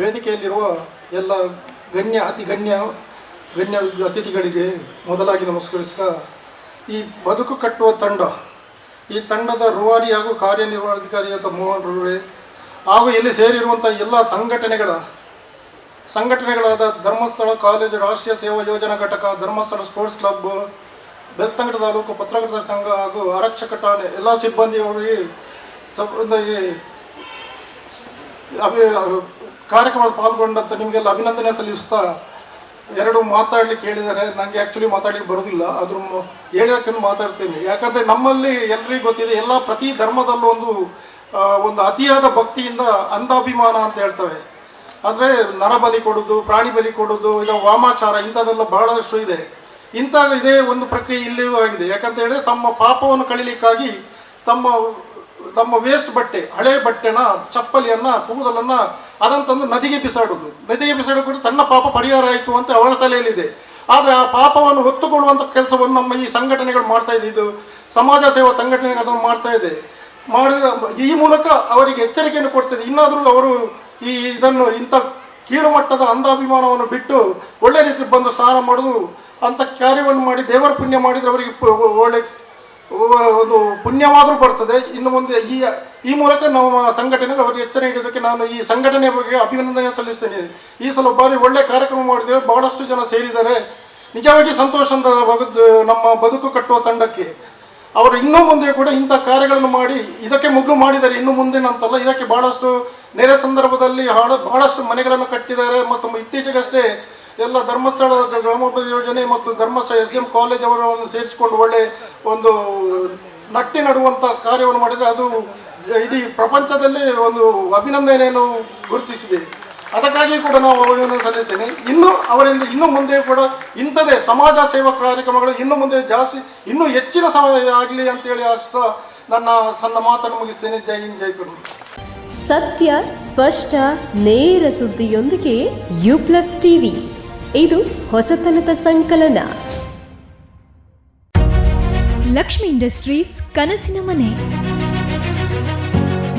ವೇದಿಕೆಯಲ್ಲಿರುವ ಎಲ್ಲ ಗಣ್ಯ, ಅತಿ ಗಣ್ಯ ಗಣ್ಯ ಅತಿಥಿಗಳಿಗೆ ಮೊದಲಾಗಿ ನಮಸ್ಕರಿಸಿದ ಈ ಬದುಕು ಕಟ್ಟುವ ತಂಡ, ಈ ತಂಡದ ರೂವಾರಿ ಹಾಗೂ ಕಾರ್ಯನಿರ್ವಹಣಾಧಿಕಾರಿಯಾದ ಮೋಹನ್ ರವರೇ, ಹಾಗೂ ಇಲ್ಲಿ ಸೇರಿರುವಂಥ ಎಲ್ಲ ಸಂಘಟನೆಗಳ, ಸಂಘಟನೆಗಳಾದ ಧರ್ಮಸ್ಥಳ ಕಾಲೇಜು ರಾಷ್ಟ್ರೀಯ ಸೇವಾ ಯೋಜನಾ ಘಟಕ, ಧರ್ಮಸ್ಥಳ ಸ್ಪೋರ್ಟ್ಸ್ ಕ್ಲಬ್, ಬೆಳ್ತಂಗಡ ತಾಲೂಕು ಪತ್ರಕರ್ತರ ಸಂಘ ಹಾಗೂ ಆರಕ್ಷಕ ಠಾಣೆ, ಎಲ್ಲ ಸಿಬ್ಬಂದಿಯವರಿಗೆ ಸಬ್ ಈ ಅಭಿ ಕಾರ್ಯಕ್ರಮದಲ್ಲಿ ಪಾಲ್ಗೊಂಡಂತ ನಿಮಗೆಲ್ಲ ಅಭಿನಂದನೆ ಸಲ್ಲಿಸುತ್ತಾ ಎರಡು ಮಾತಾಡ್ಲಿಕ್ಕೆ ಹೇಳಿದ್ದಾರೆ. ನನಗೆ ಆ್ಯಕ್ಚುಲಿ ಮಾತಾಡ್ಲಿಕ್ಕೆ ಬರೋದಿಲ್ಲ. ಅದ್ರ ಹೇಳಕ್ಕೆಂದು ಮಾತಾಡ್ತೀನಿ. ಯಾಕಂದರೆ ನಮ್ಮಲ್ಲಿ ಎಲ್ರಿಗೂ ಗೊತ್ತಿದೆ, ಎಲ್ಲ ಪ್ರತಿ ಧರ್ಮದಲ್ಲೂ ಒಂದು ಒಂದು ಅತಿಯಾದ ಭಕ್ತಿಯಿಂದ ಅಂಧಾಭಿಮಾನ ಅಂತ ಹೇಳ್ತವೆ. ಅಂದರೆ ನರಬಲಿ ಕೊಡೋದು, ಪ್ರಾಣಿ ಬಲಿ ಕೊಡೋದು, ಇಲ್ಲ ವಾಮಾಚಾರ, ಇಂಥದ್ದೆಲ್ಲ ಬಹಳಷ್ಟು ಇದೆ. ಇಂಥ ಇದೇ ಒಂದು ಪ್ರಕ್ರಿಯೆ ಇಲ್ಲಿಯೂ ಆಗಿದೆ. ಯಾಕಂತ ಹೇಳಿದ್ರೆ ತಮ್ಮ ಪಾಪವನ್ನು ಕಳಿಲಿಕ್ಕಾಗಿ ತಮ್ಮ ತಮ್ಮ ವೇಸ್ಟ್ ಬಟ್ಟೆ, ಹಳೆ ಬಟ್ಟೆನ, ಚಪ್ಪಲಿಯನ್ನ, ಕೂದಲನ್ನ ಅದನ್ನು ತಂದು ನದಿಗೆ ಬಿಸಾಡುದು. ನದಿಗೆ ಕುರಿತ ತನ್ನ ಪಾಪ ಪರಿಹಾರ ಆಯಿತು ಅಂತ ಅವಳ ತಲೆಯಲ್ಲಿದೆ. ಆದರೆ ಆ ಪಾಪವನ್ನು ಹೊತ್ತುಕೊಳ್ಳುವಂಥ ಕೆಲಸವನ್ನು ನಮ್ಮ ಈ ಸಂಘಟನೆಗಳು ಮಾಡ್ತಾ ಇದೆ. ಇದು ಸಮಾಜ ಸೇವಾ ಸಂಘಟನೆ ಅದನ್ನು ಮಾಡ್ತಾ ಇದೆ. ಮಾಡಿದ ಈ ಮೂಲಕ ಅವರಿಗೆ ಎಚ್ಚರಿಕೆಯನ್ನು ಕೊಡ್ತದೆ. ಇನ್ನಾದರೂ ಅವರು ಈ ಇದನ್ನು ಇಂಥ ಕೀಳುಮಟ್ಟದ ಅಂಧಾಭಿಮಾನವನ್ನು ಬಿಟ್ಟು ಒಳ್ಳೆ ರೀತಿ ಬಂದು ಸ್ನಾನ ಮಾಡೋದು ಅಂಥ ಕಾರ್ಯವನ್ನು ಮಾಡಿ ದೇವರ ಪುಣ್ಯ ಮಾಡಿದರೆ ಅವರಿಗೆ ಒಳ್ಳೆ ಒಂದು ಪುಣ್ಯವಾದರೂ ಬರ್ತದೆ. ಇನ್ನು ಮುಂದೆ ಈ ಈ ಮೂಲಕ ನಮ್ಮ ಸಂಘಟನೆಗೆ ಅವರಿಗೆ ಎಚ್ಚರ ನೀಡೋದಕ್ಕೆ ನಾನು ಈ ಸಂಘಟನೆ ಬಗ್ಗೆ ಅಭಿನಂದನೆ ಸಲ್ಲಿಸ್ತೇನೆ. ಈ ಸಲ ಬಾರಿ ಒಳ್ಳೆ ಕಾರ್ಯಕ್ರಮ ಮಾಡಿದರೆ ಬಹಳಷ್ಟು ಜನ ಸೇರಿದ್ದಾರೆ ನಿಜವಾಗಿ ಸಂತೋಷ ಅಂತ ನಮ್ಮ ಬದುಕು ಕಟ್ಟುವ ತಂಡಕ್ಕೆ. ಅವರು ಇನ್ನೂ ಮುಂದೆ ಕೂಡ ಇಂಥ ಕಾರ್ಯಗಳನ್ನು ಮಾಡಿ, ಇದಕ್ಕೆ ಮುಗ್ಗು ಮಾಡಿದ್ದಾರೆ ಇನ್ನು ಮುಂದೆ ಅಂತಲ್ಲ, ಇದಕ್ಕೆ ಬಹಳಷ್ಟು ನೆರೆ ಸಂದರ್ಭದಲ್ಲಿ ಹಾಳ, ಬಹಳಷ್ಟು ಮನೆಗಳನ್ನು ಕಟ್ಟಿದ್ದಾರೆ. ಮತ್ತು ಇತ್ತೀಚೆಗಷ್ಟೇ ಎಲ್ಲ ಧರ್ಮಸ್ಥಳ ಗ್ರಾಮೋಪಯೋಗಿ ಯೋಜನೆ ಮತ್ತು ಧರ್ಮಸ್ಥಳ ಎಸ್ ಎಂ ಕಾಲೇಜ್ ಅವರನ್ನು ಸೇರಿಸಿಕೊಂಡು ಒಳ್ಳೆ ಒಂದು ನಟ್ಟಿ ನಡುವಂಥ ಕಾರ್ಯವನ್ನು ಮಾಡಿದರೆ ಅದು ಇಡೀ ಪ್ರಪಂಚದಲ್ಲೇ ಒಂದು ಅಭಿನಂದನೆಯನ್ನು ಗುರುತಿಸಿದೆ. ಅದಕ್ಕಾಗಿ ಕೂಡ ನಾವು ಅವರನ್ನು ಸಲ್ಲಿಸ್ತೇನೆ. ಇನ್ನು ಅವರಿಂದ ಇನ್ನು ಮುಂದೆ ಕೂಡ ಇಂಥದೇ ಸಮಾಜ ಸೇವಾ ಕಾರ್ಯಕ್ರಮಗಳು ಇನ್ನು ಮುಂದೆ ಜಾಸ್ತಿ, ಇನ್ನೂ ಹೆಚ್ಚಿನ ಸಮಯ ಆಗಲಿ ಅಂತೇಳಿ ಸಹ ನನ್ನ ಸಣ್ಣ ಮಾತನ್ನು ಮುಗಿಸ್ತೇನೆ. ಜೈ ಹಿಂದ್, ಜೈ ಕಡು ಸತ್ಯ, ಸ್ಪಷ್ಟ, ನೇರ ಸುದ್ದಿಯೊಂದಿಗೆ ಯು ಪ್ಲಸ್ ಟಿವಿ ಇದು ಹೊಸತನದ ಸಂಕಲನ. ಲಕ್ಷ್ಮಿ ಇಂಡಸ್ಟ್ರೀಸ್ ಕನಸಿನ ಮನೆ.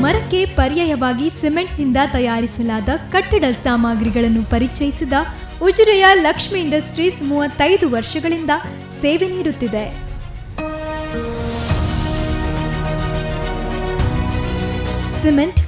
ಮರಕ್ಕೆ ಪರ್ಯಾಯವಾಗಿ ಸಿಮೆಂಟ್ನಿಂದ ತಯಾರಿಸಲಾದ ಕಟ್ಟಡ ಸಾಮಗ್ರಿಗಳನ್ನು ಪರಿಚಯಿಸಿದ ಉಜಿರೆಯ ಲಕ್ಷ್ಮಿ ಇಂಡಸ್ಟ್ರೀಸ್ ಮೂವತ್ತೈದು ವರ್ಷಗಳಿಂದ ಸೇವೆ ನೀಡುತ್ತಿದೆ. ಸಿಮೆಂಟ್